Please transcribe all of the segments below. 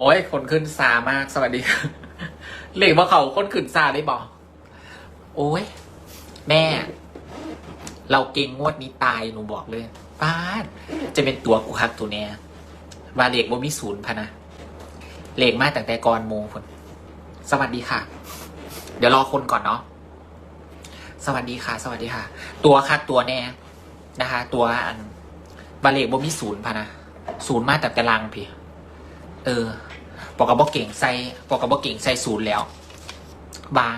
โอ้ย คนขึ้นซามาก สวัสดีครับเหล็กว่าเขาคนขึ้นซาได้บอก โอ้ย แม่ เราเก่งงวดนี้ตายหนูบอกเลยป้าจะเป็นตัวกูฮักตัวเนี้ยว่าเหล็กบ่มีศูนย์พะนะเหล็กมาตั้งแต่ก่อนโมงคนสวัสดีค่ะ เดี๋ยวรอคนก่อนเนาะสวัสดีค่ะ สวัสดีค่ะ ตัวคักตัวแน่นะคะ ตัวอันบาเลกบ่มีศูนย์พะนะศูนย์มาแต่ตารางพี่ เออ ปอกกับบอกเก่งใส่ปอกกับบอกเก่งใส่ศูนย์แล้ว บา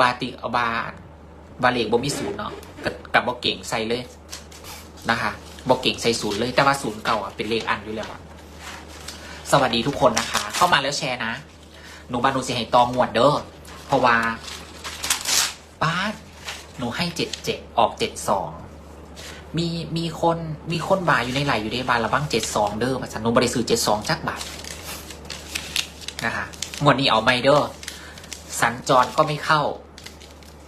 บาติเอาบา บาเลกบ่มีศูนย์เนาะกับกับบอกเก่งใส่เลยนะคะบอกเก่งใส่ศูนย์เลยแต่ว่าศูนย์เก่าอะเป็นเลขอันอยู่แล้วสวัสดีทุกคนนะคะ เข้ามาแล้วแชร์นะหนูบานูเสียให้ตองหวดเด้อเพราะว่าป้าหนูให้เจ็ดเจ็ดออกเจ็ดสองมีมีคนมีคนบาอยู่ในไหลอยู่ในบาละบ้างเจ็ดสองเด้อมาสันหนูบริสุทธิ์เจ็ดสองจักบาท นะคะงวดนี้เอาไมเด้อสัญจรก็ไม่เข้า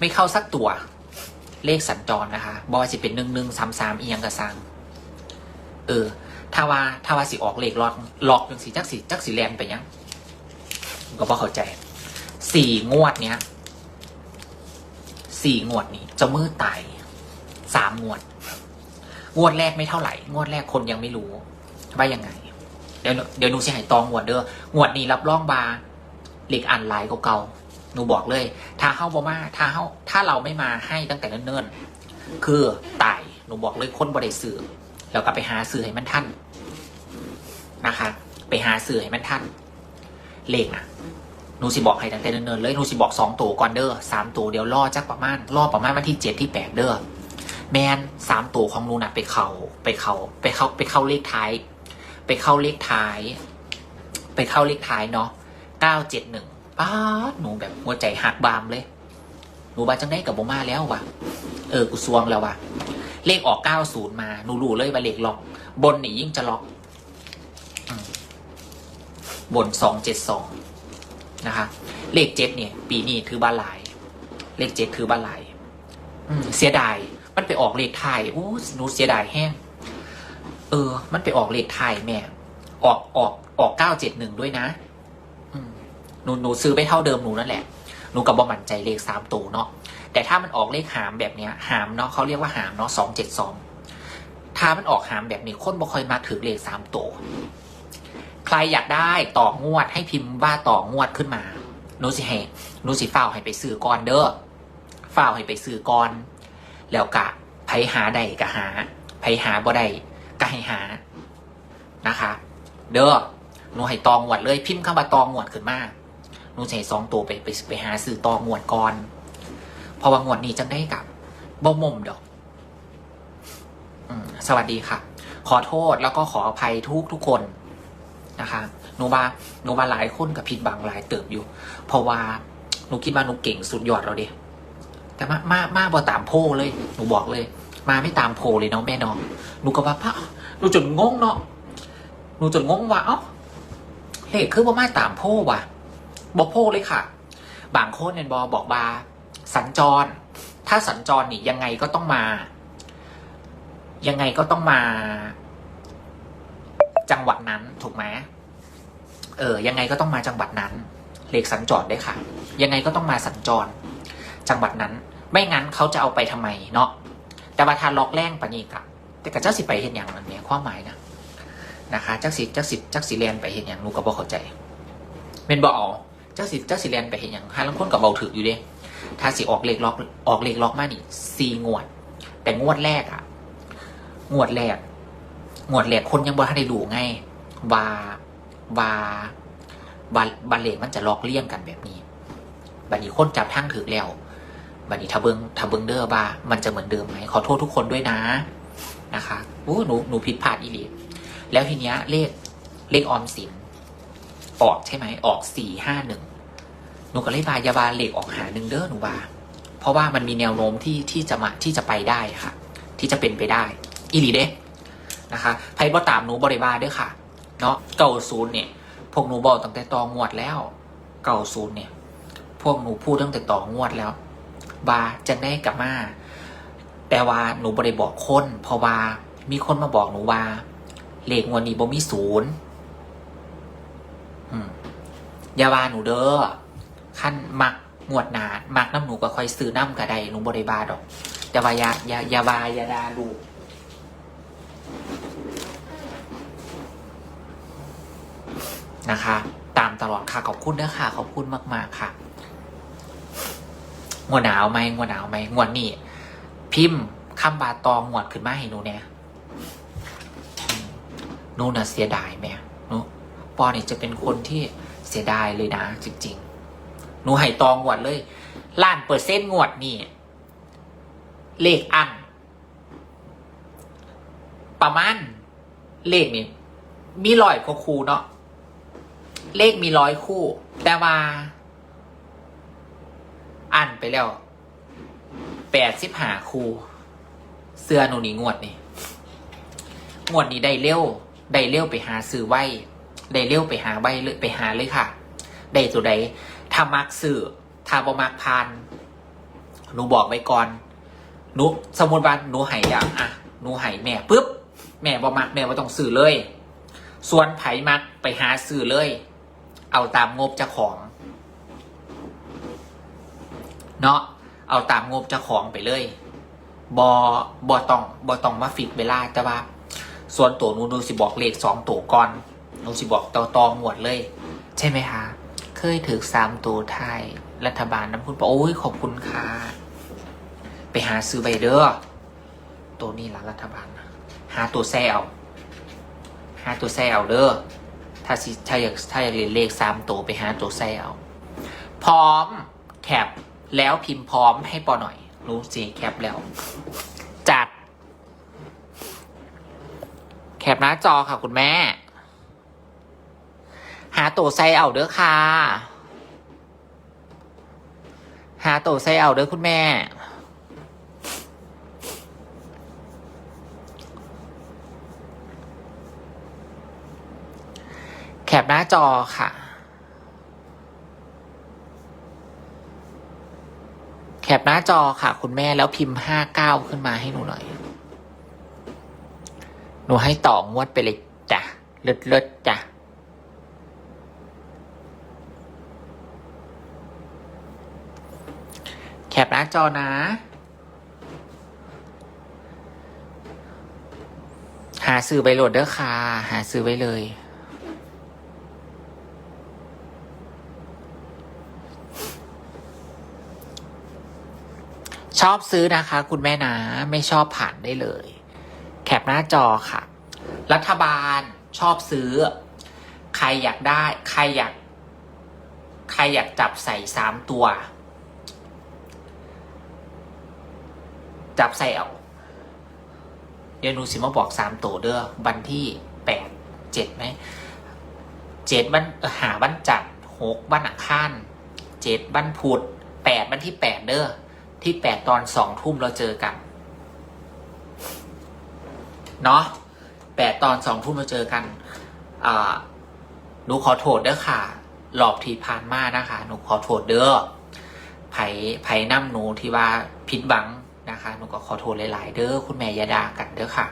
ไม่เข้าสักตัว เลขสัญจรนะคะบอยสิเป็นหนึ่งหนึ่งสามสามอียังกระซังเออถ้าว่าถ้าว่าสิออกเลขลอกลอกยังสีจักสีจักสีแลนไปยังก็พอเข้าใจสี่งวดเนี้ยสี่งวดนี้จะมือตายสามงวด งวดแรกไม่เท่าไหร่ งวดแรกคนยังไม่รู้ว่ายังไง เดี๋ยวเดี๋ยวหนูสิให้ตองงวดเด้องวดนี้รับรองบาเหล็กอันหลายก็เก่าๆหนูบอกเลย ถ้าเข้าบ่มาถ้าเข้าถ้าเราไม่มาให้ตั้งแต่เนิ่นๆคือตายหนูบอกเลยคนบ่ได้ซื้อแล้วก็ไปหาซื้อให้มันทันนะคะ ไปหาซื้อให้มันทันเลขนะหนูสิบอกให้ตั้งแต่เนิ่นๆเลยหนูสิบอกสองตัวก่อนเด้อสามตัวเดี๋ยวรอจักประมาณรอประมาณวันที่เจ็ดที่แปดเด้อแมนสามตัวของหนูน่ะไปเขาไปเขาไปเข้าไปเข้าเลขท้าย ไปเข้าเลขท้าย ไปเข้าเลขท้ายเนาะเก้าเจ็ดหนึ่งป้าหนูแบบหัวใจหักบามเลย หนูบาจังได้กับโบมาแล้วว่ะเออกูซวงแล้วว่ะเลขออกเก้าศูนย์มา หนูรู้เลยว่าเลขล็อกบนนี่ยิ่งจะล็อกอบนสองเจ็ดสองนะคะ เลขเจ็ดเนี่ย ปีนี้ถือบ้านหลาย เลขเจ็ดถือบ้านหลายเสียดาย มันไปออกเลขไทายอู้หนูเสียดายแห้ง เออ มันไปออกเลขไทยแม่ ออกออกออกเก้าเจ็ดหนึ่งด้วยนะหนูหนูซื้อไปเท่าเดิมหนูนั่นแหละ หนูกับบอมันใจเลขสามตัวเนาะ แต่ถ้ามันออกเลขหามแบบเนี้ย หามเนาะเขาเรียกว่าหามเนาะสองเจ็ดสอง ถ้ามันออกหามแบบนี้คนบ่ค่อยมาถือเลขสามตัวใครอยากได้ต่องวดให้พิมพ์ว่าต่องวดขึ้นมาหนูสิให้หนูสิฝ้าให้ไปซื้อก่อนเด้อฝ้าให้ไปซื้อก่อน แล้วกะไผหาใดกะหาไผหาบ่ได้ กะให้หานะคะ เด้อหนูให้ตองหวดเลย พิมพ์คำว่าตองหวดขึ้นมาหนูให้สองตัวไปไปไปหาซื้อตองหวดก่อนเพราะว่างวดนี้จังได้กับบ่มมดอกอสวัสดีค่ะ ขอโทษแล้วก็ขออภัยทุกทุกคนนะคะหนูบาหนูบาหลายคนกับผิดบังหลายเติบอยู่ เพราะว่าหนูคิดว่าหนูเก่งสุดยอดแล้วเด้แต่มามามาบอตามโพเลย หนูบอกเลย มาไม่ตามโพเลยเนาะแม่น้องหนูก็ว่าพระหนูจนงงเนาะหนูจนงงว่าเอ้าเลขคือว่ามาตามโพว่ะบอกโพเลยค่ะ บางคนเนี่ยบอบอกว่าสัญจร ถ้าสัญจรนี่ยังไงก็ต้องมา ยังไงก็ต้องมา จังหวัดนั้นถูกไหมเออ ยังไงก็ต้องมาจังหวัดนั้น เลขสัญจรได้ค่ะ ยังไงก็ต้องมาสัญจร จังหวัดนั้น ไม่งั้นเขาจะเอาไปทำไมเนาะ แต่ว่าทานล็อกแรงปะนี่กะแต่กับเจ้าสิไปเห็นอย่างนั้นเนี่ยความหมายนะนะคะจักสิจักสิจักสิเรียนไปเห็นอย่างนูก็บอกเข้าใจเมนบอจักสิจักสิเรียนไปเห็นอย่างฮาลังคนกับเบาถืออยู่เด้ถ้าสิออกเลขล็อกออกเลขล็อกมานี่สี่งวด แต่งวดแรกอะงวดแรกงวดแรกคนยังบ่ทันได้รู้ไงว่าว่าบาบาเลขมันจะล็อกเลี่ยงกันแบบนี้บัดนี้คนจับทั้งถือแล้ว บัดนี้ถ้าเบิงถ้าเบิงเดอร์บามันจะเหมือนเดิมไหมขอโทษทุกคนด้วยนะนะคะโอ้หนูหนูผิดพลาดอีหลีแล้วทีเนี้ยเลขเลขออมสินออกใช่ไหมออกสี่ห้าหนึ่งหนูก็เลยบายาบาเลขออกหาหนึ่งเด้อหนูบาเพราะว่ามันมีแนวโน้มที่ที่จะมาที่จะไปได้ค่ะ ที่จะเป็นไปได้ อีหลีเด้นะคะไพ่บ่ตามหนูบริบาด้วยค่ะ เนาะเก่าศูนย์เนี่ยพวกหนูบอกตั้งแต่ตองวดแล้ว เก่าศูนย์เนี่ย พวกหนูพูดตั้งแต่ต่องวดแล้ว บาจะได้กลับมา แต่ว่าหนูบริบอกคน เพราะว่ามีคนมาบอกหนูว่า เลขงวดนี้บ่มีศูนย์อย่าวาหนูเด้อขั้นมักงวดหนามักน้ำหนูก็ค่อยซื้อน้ำก็ไดหนูบริบาดอกแต่ว่าอยาอยาอยาบาอยาดาลูกนะคะ ตามตลอดค่ะ ขอบคุณนะค่ะ ขอบคุณมาก ๆ ค่ะ งวดหนาวไหมงวดหนาวไหมงวดนี่พิมพ์คำบาตองงวดขึ้นมาให้หนูเนี่ยหนูน่ะเสียดายไหมหนูปอนี่จะเป็นคนที่เสียดายเลยนะ จริง ๆ หนูให้ตองงวดเลยล้านเปอร์เซ็นต์งวดนี่เลขอันประมาณเลขนี่มีร้อยกว่าคู่เนาะเลขมีร้อยคู่ แต่ว่า อันไปแล้วแปดสิบหาคูเสื้อหนูนี่งวดนี่งวดนี้ได้เร็วได้เร็วไปหาซื้อไว้ได้เร็วไปหาไว้เลยไปหาเลยค่ะได้ตัวใดถ้ามักซื้อถ้าบ่มักพานหนูบอกไว้ก่อนหนูสมมติว่าหนูหายแล้วอะหนูหายแม่ปุ๊บแม่บ่มักแม่บ่ต้องซื้อเลย ส่วนไผมักไปหาซื้อเลย เอาตามงบจ้าของ เนาะเอาตามงบเจ้าของไปเลยบอบอตองบอตองมาฟิกเวลาแต่ว่า ส่วนตัวนูนูสิบอกเลขสองตัวก่อนนูสิบอกตอตองหมดเลย ใช่ไหมคะ เคยถือสามตัวไทย รัฐบาลน้ำพุนปโอ้ยขอบคุณค่ะ ไปหาซื้อไปเด้อตัวนี้ละรัฐบาลนะหาตัวแซวหาตัวแซวเด้อถ้าสิถ้าอยากถ้าอยากเรียนเลขสามตัวไปหาตัวแซวพร้อมแคป แล้วพิมพ์พร้อมให้ปอหน่อย รู้สิแคปแล้ว จัด แคปหน้าจอค่ะคุณแม่ หาตัวไซเอาเด้อค่ะ หาตัวไซเอาเด้อคุณแม่แคปหน้าจอค่ะ แคปหน้าจอค่ะ คุณแม่แล้วพิมพ์ห้าเก้าขึ้นมาให้หนูหน่อย หนูให้ต่องวดไปเลยจ้ะเลิศเลิศจ้ะแคปหน้าจอนะหาซื้อไปโหลดเด้อค่ะ หาซื้อไว้เลย ชอบซื้อนะคะ คุณแม่นะไม่ชอบผ่านได้เลย แคปหน้าจอค่ะ รัฐบาลชอบซื้อ ใครอยากได้ ใครอยาก ใครอยากจับใส่สามตัว จับใส่เอาเดี๋ยวนูสิมาบอกสามตัวเด้อวันที่แปดเจ็ดไหมเจ็ดวันหาวันจันทร์หกวันอังคารเจ็ดวันพุธแปดวันที่แปดเด้อ ที่แปดตอนสองทุ่มเราเจอกัน เนาะแปดตอนสองทุ่มเราเจอกันอ่าหนูขอโทษเด้อค่ะ หลอบทีผ่านมานะคะ หนูขอโทษเด้อไผ่ไผ่น้ำหนูที่ว่าผิดหวังนะคะ หนูก็ขอโทษหลาย ๆ เด้อคุณแม่ยาดากันเด้อค่ะ